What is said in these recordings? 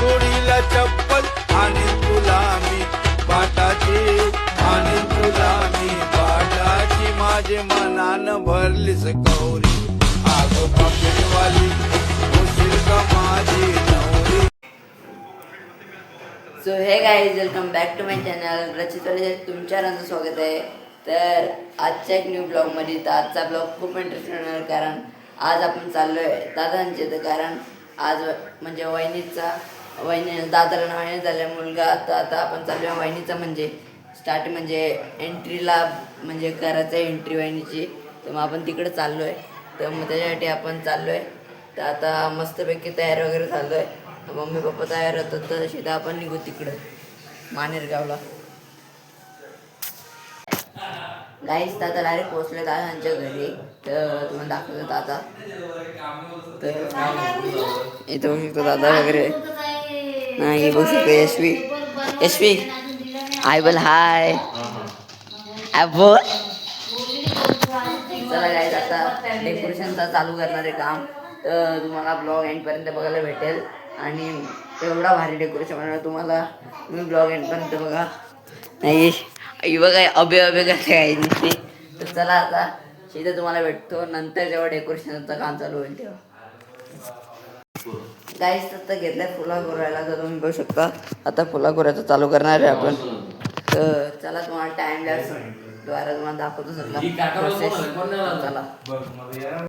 जोडीला चप्पल आणि तुला मी बाटाची आणि तुला मी बाटाची. माझे मनान भरलीस गौरी. आगो पाकिटवाली उशीर का माझी नवरी? So hey guys welcome back to my channel रचितवाले तुमच्या रांचं स्वागत आहे. तर आजच्या एक न्यू ब्लॉगमध्ये तर आजचा ब्लॉग खूप इंटरेस्टिंग होणार कारण आज आपण चाललो आहे दादांचे तर कारण आज म्हणजे वहिनीचा वहिनी दादाला नावाने झाल्या मुलगा आता आता आपण चाललो आहे वहिनीचा म्हणजे. स्टार्ट म्हणजे एंट्रीला म्हणजे करायचं आहे एंट्री वहिनीची. तर मग आपण तिकडे चाललो आहे तर मग त्याच्यासाठी आपण चाललो आहे तर आता मस्तपैकी तयार वगैरे झालो आहे मम्मी पप्पा तयार होतात तर सीधा आपण निघू तिकडं. मानेरगावला. गाईस दादा डायरेक्ट पोहोचले दादांच्या घरी. तर तुम्हाला दाखवतो दादा. तर इथं बघू शकतो दादा वगैरे. नाही बघू शकतो यशवी। यशवी। आय बोल हाय। आय बोल। चला गाईज आता डेकोरेशनचा चालू करणार आहे काम. तर तुम्हाला ब्लॉग एंडपर्यंत बघायला भेटेल. आणि एवढा भारी डेकोरेशन बनवणार तुम्हाला. तुम्ही ब्लॉग एंडपर्यंत बघा. नाही आई बघा अभे अभे कसं आहे नुसते. तर चला आता सीधा तुम्हाला भेटतो. नंतर जेव्हा डेकोरेशनचं काम चालू होईल तेव्हा. गाईस आता घेतलाय फुला गोरायला तर तुम्ही बघू शकता आता फुला गोरायचं चालू करणार आहे आपण. तर चला तुम्हाला टाइम लॅप्स द्वारा तुम्हाला दाखवतो सगळं. चला.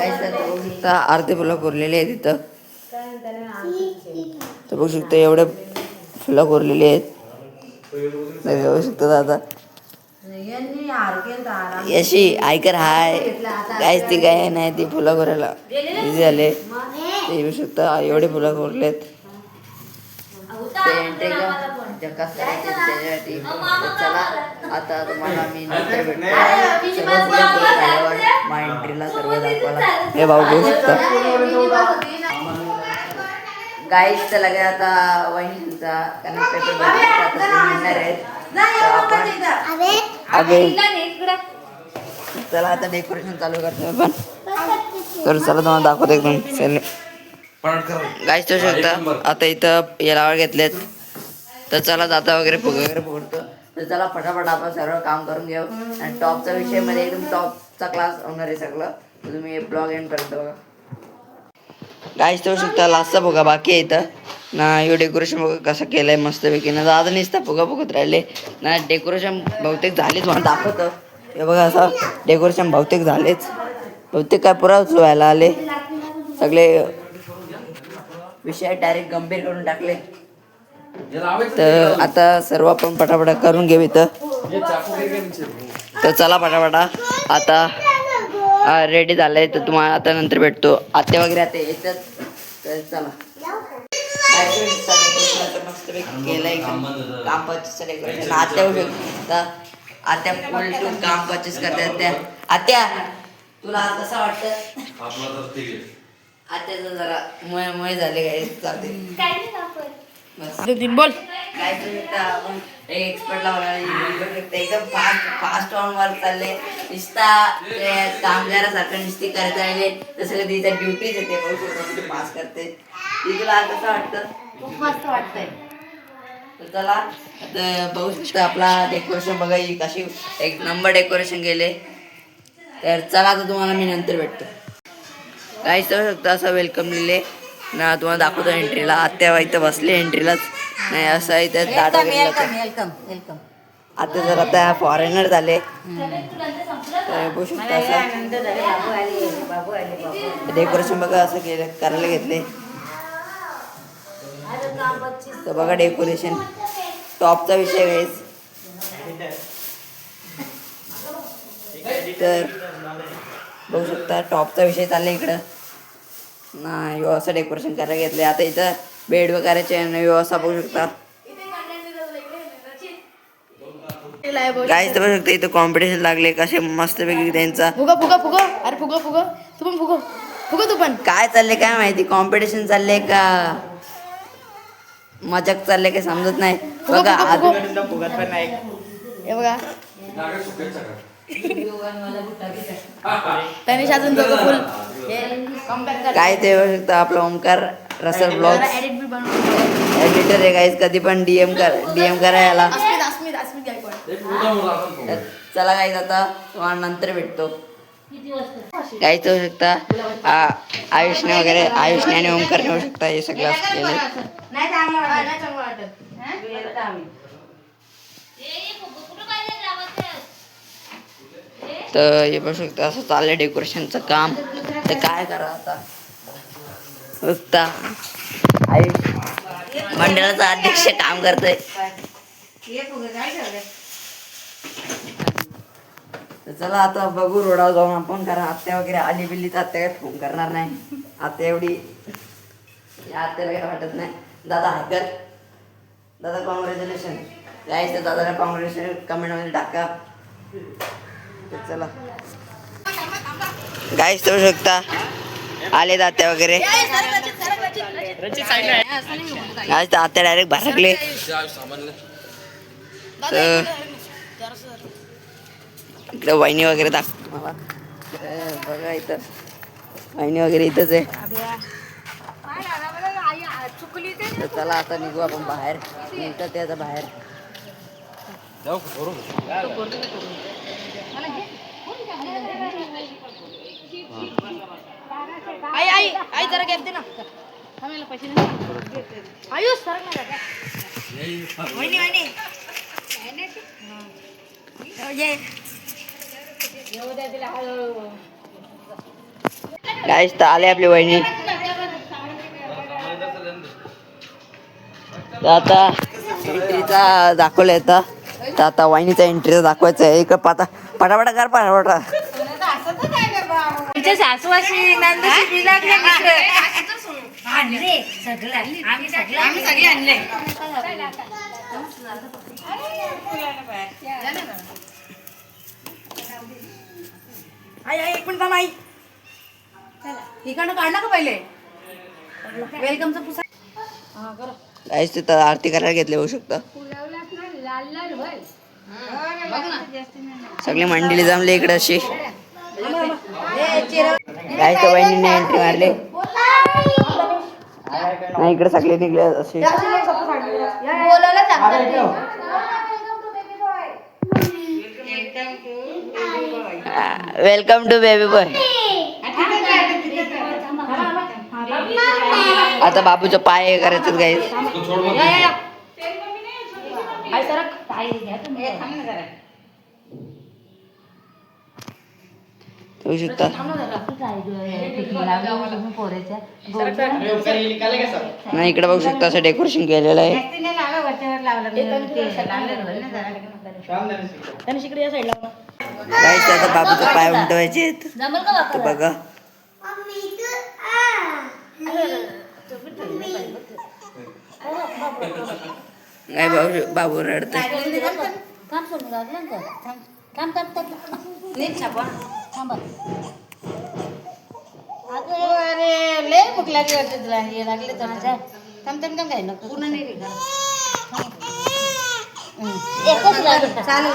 शकता अर्धे फुलं कोरलेले आहेत इथं. तर बघू शकता एवढे फुलं कोरलेली आहेत. बघू शकता दादा यशी ऐकर हाय. काहीच ती काय नाही ती फुलं कोरायला बिझी झाले ते येऊ शकता एवढे फुलं कोरलेत. जकास करायचे त्याच्यासाठी. तर चला आता तुम्हाला मी नंतर भेटतो. मा एंट्रीला सर्व दाखवायला. हे भाऊ गाईच तर लगे आता वहिनींचा कारण पेपर मिळणार आहेत. तर आपण अगे चला आता डेकोरेशन चालू करतो आपण. तर चला तुम्हाला दाखवतो एकदम सेल गाईच तो शकता आता इथं यालावर घेतलेत. तर चला जाता वगैरे फुगे वगैरे फोडतो. तर चला फटाफट आपण सर्व काम करून घेऊ. आणि टॉपचा विषयमध्ये एकदम टॉपचा क्लास होणार आहे सगळं. तुम्ही ब्लॉग एंड करत बघा. गाईच तो शकता लास्टचा फुगा बाकी आहे इथं. ना हे डेकोरेशन बघा कसं केलं आहे मस्तपैकी. ना दादा नुसता फुगा फुगत राहिले. ना डेकोरेशन बहुतेक झालेच. म्हणून दाखवतं. हे बघा असं डेकोरेशन बहुतेक झालेच. बहुतेक काय पुराच व्हायला आले. सगळे विषय डायरेक्ट गंभीर करून टाकले. तर आता सर्व आपण पटापटा करून घेऊ इथं. तर चला पटापटा. आता रेडी झालंय तर तुम्हाला आता नंतर भेटतो. आत्या वगैरे आता येतात. तर चला. मस्तपैकी केलंय. काम डेकोरेशन आत्या शकता आत्या फुल टू काम पच्चीस करतात त्या. आत्या तुला कसं वाटतं? आत्याचं जरा मय मय झाले काय चालते बोल. एक्सपर्ट लावला एकदम फास्ट फास्ट ऑन वर्क चालले. नुसता ते कामगारासारखं नुसती करता राहिले. तसं कधी तिच्या ड्युटीज येते बघू शकतो पास करते. ती तुला आज कसं वाटतं? खूप मस्त वाटतंय. तर चला आता बघू शकता आपला डेकोरेशन बघा ही कशी एक नंबर डेकोरेशन केले. तर चला आता तुम्हाला मी नंतर भेटतो. काहीच शकता असं वेलकम लिहिले. ना तुम्हाला दाखवतो एंट्रीला आत्या इथं बसले एंट्रीलाच नाही असं इथं दादा वेलकम वेलकम आता जर आता फॉरेनर झाले. तर बघू शकता असं. डेकोरेशन बघा असं केलं करायला घेतले. तर बघा डेकोरेशन टॉपचा विषय गाईज तर बघू शकता टॉपचा विषय चालला इकडं. ना यो असं डेकोरेशन करायला घेतले आता इथं बेड वगैरेचे आणि व्यवस्था बघू शकता काहीच बघू शकता इथं कॉम्पिटिशन लागले कसे मस्तपैकी त्यांचा. फुगा फुगा फुगा. अरे फुगा फुगा. तू पण फुगा. फुगा तू पण. काय चाललंय काय माहिती? कॉम्पिटिशन चाललंय का? मजाक चाललंय काय समजत नाही. बघा हे बघा. तनिष अजून फुल. काय ते बघू शकता आपला ओमकार रसल ब्लॉग एडिट बी बनवून एडिटर आहे गाईज कधी पण डीएम कर डीएम करा याला अस्मित अस्मित अस्मित गायकवाड. तर चला गाईज आता तुम्हाला नंतर भेटतो. काहीच होऊ शकता आ- आयुषने वगैरे आयुषने आणि ओमकारने होऊ शकता हे सगळं असं केलं नाही चांगलं वाटत. नाही चांगलं वाटत. तर हे बघू शकता असं चाललंय डेकोरेशनचं काम. तर काय करा आता? बघता आयुष मंडळाचा अध्यक्ष काम करतोय. चला आता बघू रोडावर जाऊन आपण कारण आत्या वगैरे आली बिल्ली तर आत्या फोन करणार नाही. आत्या एवढी या आत्याला काय वाटत नाही. दादा हात कर. दादा कॉंग्रॅच्युलेशन यायचं दादाला कॉंग्रॅच्युलेशन कमेंटमध्ये टाका. चला. गाईच होऊ शकता. आले दात्या वगैरे. आज आत्या डायरेक्ट भरकले तर इकडे वहिनी वगैरे दाख मला बघा इथं. वहिनी वगैरे इथंच आहे. तर चला आता निघू आपण बाहेर. निघतात ते आता बाहेर आई आई आई जरा गॅप दे ना. थांबायला पैसे नाही आयुष सरक ना वहिनी वहिनी. गाईस तर आले आपली वहिनी. तर आता एंट्रीचा दाखवलं येतं तर आता वहिनीचा एंट्रीचा दाखवायचं आहे. इकडं पाता पटापटा कर पटापटा. तिच्या नंदशी आणले सगळं आम्ही सगळं आम्ही सगळे आणले. आई आई एक मिनिट थांब आई. इकडनं काढला का पहिले. वेलकमचं पुसा हा करा. गाईस तिथं आरती करायला घेतले होऊ शकतं. सगळी मंडळी जमली इकडे अशी. गाईस तर वहिनीने एंट्री मारली. नाही इकडे सगळे निघले असे. वेलकम टू बेबी बॉय आता बाबूचं पाय हे करायचं गाईस होऊ शकता नाही इकडे बघू शकता असं डेकोरेशन केलेलं आहे त्याने इकडे या साईडला गाईस आता बाबूचं पाय उमटवायचे आहेत तर बघा काय बाबू बाबू रडतंय अरे लय भूक लागली वाटते तुला हे लागले तर थांब थांब थांब काय नको पूर्ण नाही रे एकच लागेल चालेल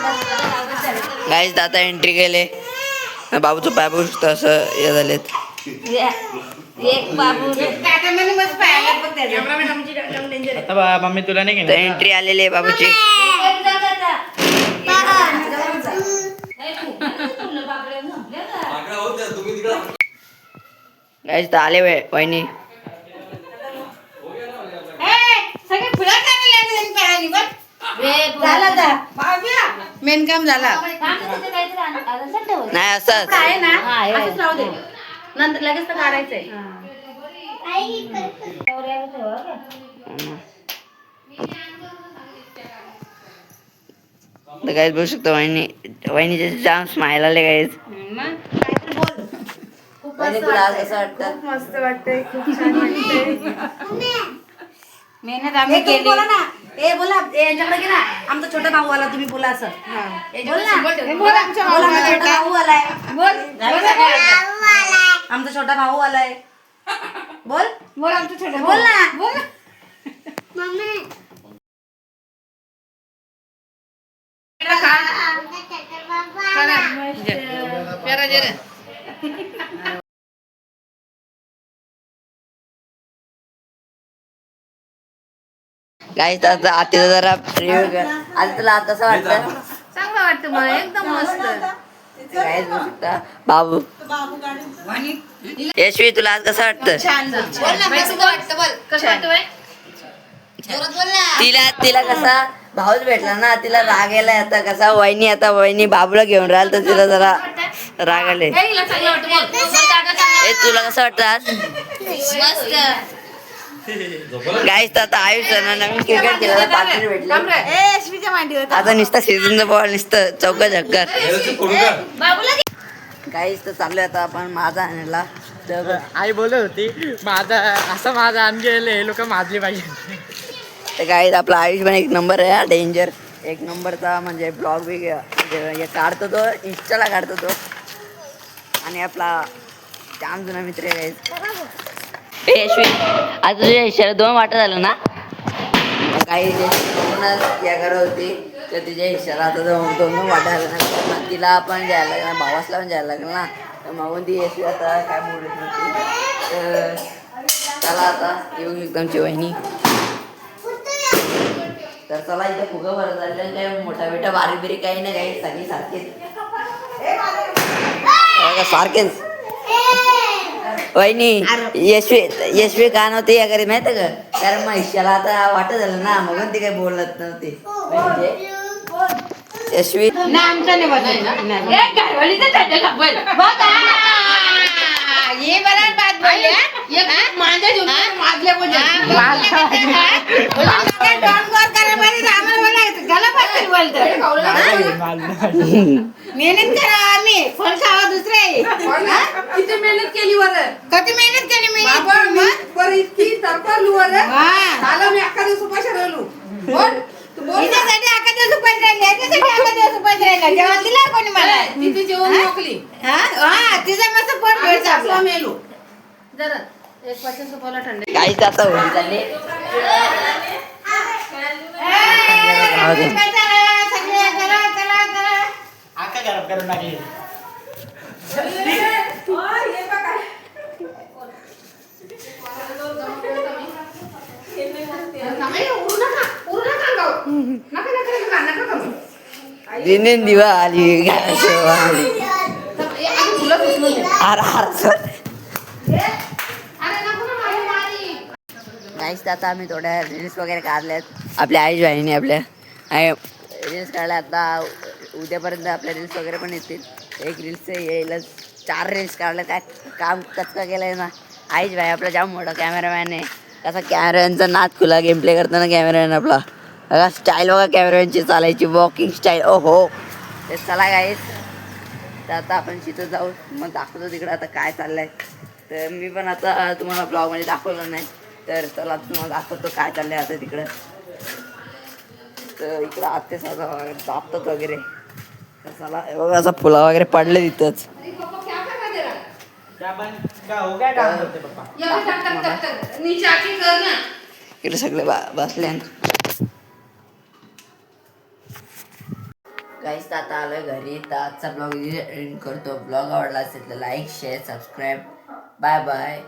गाईस आता एंट्री केले बाबूचं पाय बघू शकता असं हे झालेत एक बाबू मस्त पाहायला त्याचं आता बा- मम्मी तुला नाही तर घेणार एंट्री आलेली आहे बाबूची गाईस तर आले वे- वहिनी सगळे फुलं टाकले आणि पायाने बघ. झाला आता. मेन काम झाला नाही असंच आहे ना असंच राहू दे नंतर लगेच तर काढायचंय तर गाईज बघू शकतो वहिनी वहिनीचे जाम स्माईल आले गाईज वाटतं. मस्त वाटतंय खूप छान वाटतंय. मेहनत आम्ही केली. बोला ना. ए बोला ए, यांच्याकडे ना. आमचा छोटा भाऊ आला तुम्ही बोला असं. बोल ना. बोल आमचा छोटा भाऊ आलाय. बोल आमचा छोटा भाऊ आलाय. बोल. बोल आमचा छोटा बोल ना. बोल. आतीचा जरा. कर आता तुला आता कसं वाटतं चांगलं वाटतं मला एकदम मस्त. शकता. बाबू. यशवी तुला आज कसं वाटतं? छान बोल ना कसं वाटतं बोल. कसं वाटतं बोल ना. तिला तिला कसा भाऊच भेटला ना तिला राग यायला आता. कसा वहिनी आता वहिनी बाबूला घेऊन राहिल तर तिला जरा राग आले ए, हिला चांगलं वाटतं बोल. बोल काका चांगलं ए तुला कसं वाटतं आज? गाईज तर आता आयुष ना नवीन क्रिकेट खेळायला पात्र भेटले. आता नुसतं सीझनचं बॉल नुसतं चौका बाबूला काहीच तर चालू आता आपण माझा आणला तर आई बोलत होती माझा असं माझा आण गेले हे लोक माजले पाहिजे. ते काहीच आपला आयुष पण एक नंबर आहे डेंजर एक नंबरचा म्हणजे ब्लॉग बी काढतो तो इंस्टाला काढतो तो. आणि आपला जाम जुना मित्र आहे. यशवी. आता तुझ्या इशारा दोन वाटत झालं ना? मग काही या होती तर तिच्या इशारा आता दोन दोन वाटा झालं ना. मग तिला पण जायला लागलं ना भावासला पण जायला लागलं ना. तर मागून ती यशवी आता काय बोलत नव्हती तर चला आता येऊ एकदम वहिनी तर चला इथं फुगं भरत झाले काय मोठा बेटा बारीक बिरीक काही नाही काही सगळी सारखेच. सारखेच? वहिनी यशवी यशवी का नव्हती या घरी माहिती का कारण मग ईशाला आता वाटत झालं ना म्हणून ती काही बोलत नव्हती म्हणजे यशवी ना आमचा नाही बनवायचा. ए, घरवालीचा चड्डा बोल. बघा. ये बरं बात बोलली? माजल्या पाहिजे. बोला, काय डॉन गोर करायला आम्हाला बोलायचं. घाला पाहिजे बोलतं. मेहनत करा आम्ही खावा दुसरे किती मेहनत केली वर कधी मेहनत केली मी वर इतकी तरफरली वर हा. आला मी अख्खा दिवस उपाशी राहिलो बोल तू बोल ना. हिच्यासाठी अख्खा दिवस उपास राहिले याच्यासाठी अख्खा दिवस उपास राहिला जेवण दिला कोणी मला तिथे जेवण मोकली हा हा तिचा मस्त पोट आम्ही भरतं सासला आपलं. मेलो जरा एक पाचशे रुपयाला थंड काहीच आता होती चालली राहू दे. सगळे करा करा करा आका गरम करून टाकली दिने दिवा आली गावाची आली अरे अरे आता आम्ही थोड्या रील्स वगैरे काढल्यात. आपल्या आई बहिणी आपल्या. रील्स काढल्या आता उद्यापर्यंत आपल्या रील्स वगैरे पण येतील. एक रील्स येईलच चार रील्स काढल्या काय काम कचका केलं आहे ना आईच भाई आपला जाम मोठा कॅमेरामॅन आहे. कसा कॅमेरामॅनचा नाद खुला गेम प्ले करताना कॅमेरामॅन आपला. बघा स्टाईल बघा कॅमेरामॅनची चालायची वॉकिंग स्टाईल ओ हो ते चला गाईस तर आता आपण तिथं जाऊ. मग दाखवतो तिकडं आता काय चाललं आहे तर मी पण आता तुम्हाला ब्लॉगमध्ये दाखवलं नाही. तर चला तुम्हाला दाखवतो काय चाललंय आता तिकडं. तर इकडं आत्ते साधा दाबतात वगैरे. तर चला बघा असा फुला वगैरे पडले तिथंच. क्या बन क्या हो गया काम करते पप्पा. नीचे आके कर ना. इकडे सगळे बा बसले काहीच तर आता आलोय घरी. तर आजचा ब्लॉग एंड करतो. ब्लॉग आवडला असेल तर like share subscribe bye bye